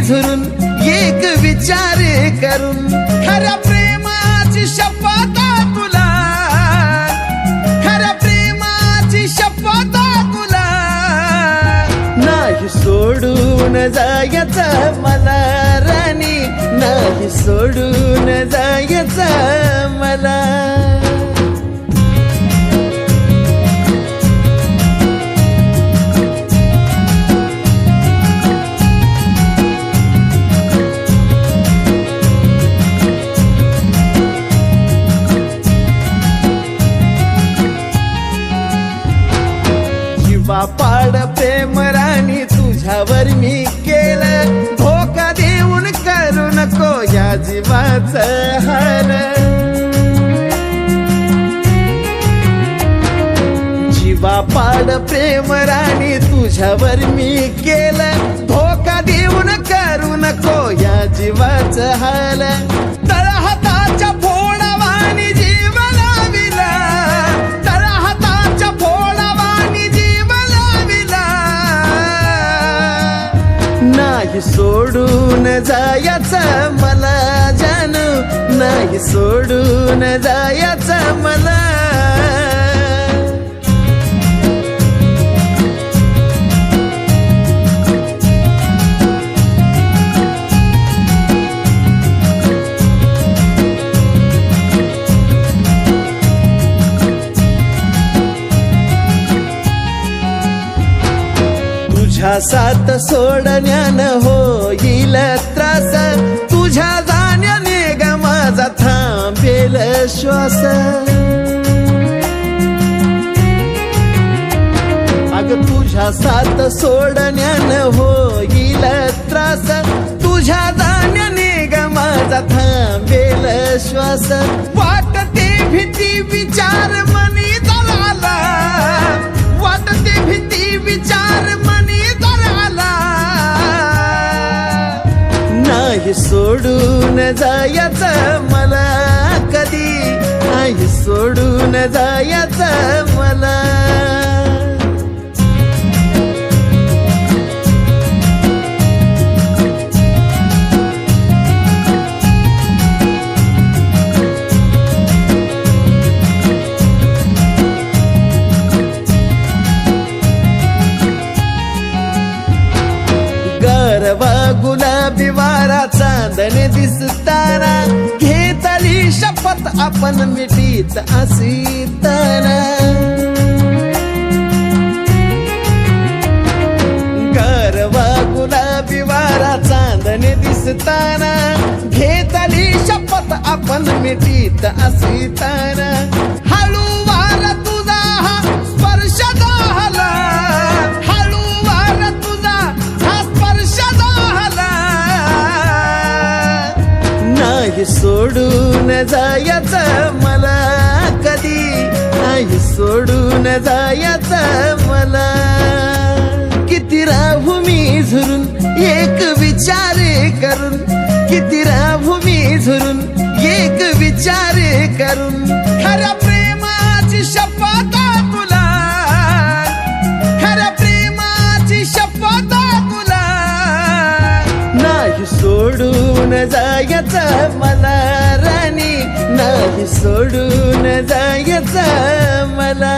झुरून? एक विचार करून. खऱ्या प्रेमाची शपथ तुला. खऱ्या प्रेमाची शपथ तुला. नाही सोडून जायचं मला राणी. नाही सोडून जायचं मला. पाड प्रेम राणी तुझ्यावर मी केलं. धोका देऊन करू नको या जीवाच हर जीवा पाड प्रेम राणी तुझ्यावर मी केलं. धोका देऊन करू नको या जीवाच हर नाही सोडून जायचं मला जानू नाही सोडून जायचं मला तुझ्या साथ सोडण्यान होईल त्रास. तुझ्या जाण्याने ग माझा थांबेल श्वास. अग तुझ्या साथ सोडण्यान होईल त्रास. तुझ्या जाण्याने ग माझा थांबेल श्वास. आई सोडून जायचं मला कधी? आई सोडून जायचं चांदणे दिसताना घेतली शपथ आपण मिठीत असीताना गरवा गुलाबी वारा चांदणे दिसताना घेतली शपथ आपण मिठीत असीताना सोडून जायच मला कधी? नाही सोडून जायच मला. किती राहू मी झुरून एक विचार करून. किती राहू मी झुरून एक विचार करून. खऱ्या प्रेमाची शपथ तुला. खऱ्या प्रेमाची शपथ तुला. नाही सोडून जायचं मला. नाही सोडून जायचं मला.